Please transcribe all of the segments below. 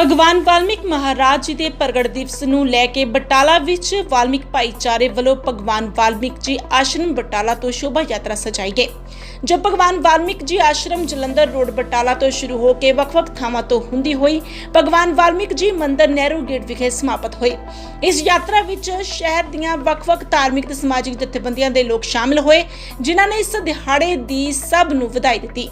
ਭਗਵਾਨ ਵਾਲਮੀਕ ਮਹਾਰਾਜ ਜੀ ਦੇ ਪ੍ਰਗਟ ਦਿਵਸ ਨੂੰ ਲੈ ਕੇ ਬਟਾਲਾ ਵਿੱਚ ਵਾਲਮੀਕ ਭਾਈਚਾਰੇ ਵੱਲੋਂ ਭਗਵਾਨ ਵਾਲਮੀਕ ਜੀ ਆਸ਼ਰਮ ਬਟਾਲਾ ਤੋਂ ਸ਼ੋਭਾ ਯਾਤਰਾ ਸਜਾਈ ਗਈ। ਜੋ ਭਗਵਾਨ ਵਾਲਮੀਕ ਜੀ ਆਸ਼ਰਮ ਜਲੰਧਰ ਰੋਡ ਬਟਾਲਾ ਤੋਂ ਸ਼ੁਰੂ ਹੋ ਕੇ ਵੱਖ-ਵੱਖ ਥਾਵਾਂ ਤੋਂ ਹੁੰਦੀ ਹੋਈ, ਭਗਵਾਨ ਵਾਲਮੀਕ ਜੀ ਮੰਦਿਰ ਨਹਿਰੂ ਗੇਟ ਵਿਖੇ ਸਮਾਪਤ ਹੋਈ। ਇਸ ਯਾਤਰਾ ਵਿੱਚ ਸ਼ਹਿਰ ਦੀਆਂ ਵੱਖ-ਵੱਖ ਧਾਰਮਿਕ ਤੇ ਸਮਾਜਿਕ ਜਥੇਬੰਦੀਆਂ ਦੇ ਲੋਕ ਸ਼ਾਮਿਲ ਹੋਏ, ਜਿਨ੍ਹਾਂ ਨੇ ਇਸ ਦਿਹਾੜੇ ਦੀ ਸਭ ਨੂੰ ਵਧਾਈ ਦਿੱਤੀ।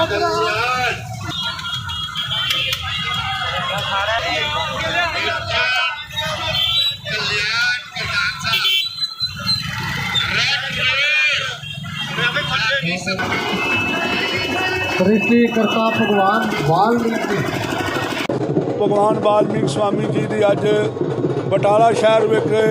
Kalian. ਕਰਤਾ ਭਗਵਾਨ ਵਾਲਮੀਕ ਭਗਵਾਨ ਵਾਲਮੀਕ ਸਵਾਮੀ ਜੀ ਦੀ ਅੱਜ ਬਟਾਲਾ ਸ਼ਹਿਰ ਵਿਖੇ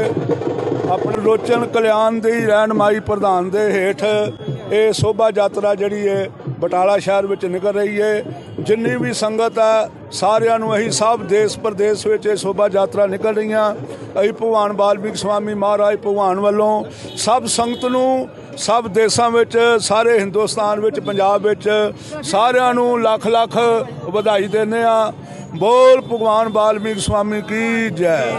ਆਪਣੇ ਲੋਚਨ ਕਲਿਆਣ ਦੀ ਰਹਿਨਮਾਈ ਪ੍ਰਧਾਨ ਦੇ ਹੇਠ ਇਹ ਸ਼ੋਭਾ ਯਾਤਰਾ ਜਿਹੜੀ ਹੈ ਬਟਾਲਾ ਸ਼ਹਿਰ ਵਿੱਚ ਨਿਕਲ ਰਹੀ ਹੈ ਜਿੰਨੀ ਵੀ ਸੰਗਤ ਹੈ ਸਾਰਿਆਂ ਨੂੰ ਅਸੀਂ ਸਭ ਦੇਸ਼ ਪ੍ਰਦੇਸ਼ ਵਿੱਚ ਇਹ ਸ਼ੋਭਾ ਯਾਤਰਾ ਨਿਕਲ ਰਹੀਆਂ। ਅਸੀਂ ਭਗਵਾਨ ਬਾਲਮੀਕ ਸਵਾਮੀ ਮਹਾਰਾਜ ਭਗਵਾਨ ਵੱਲੋਂ ਸਭ ਸੰਗਤ ਨੂੰ, ਸਭ ਦੇਸ਼ਾਂ ਵਿੱਚ, ਸਾਰੇ ਹਿੰਦੁਸਤਾਨ ਵਿੱਚ, ਪੰਜਾਬ ਵਿੱਚ ਸਾਰਿਆਂ ਨੂੰ ਲੱਖ ਲੱਖ ਵਧਾਈ ਦਿੰਦੇ ਆ ਬੋਲ ਭਗਵਾਨ ਬਾਲਮੀਕ ਸਵਾਮੀ ਕੀ ਜੈ।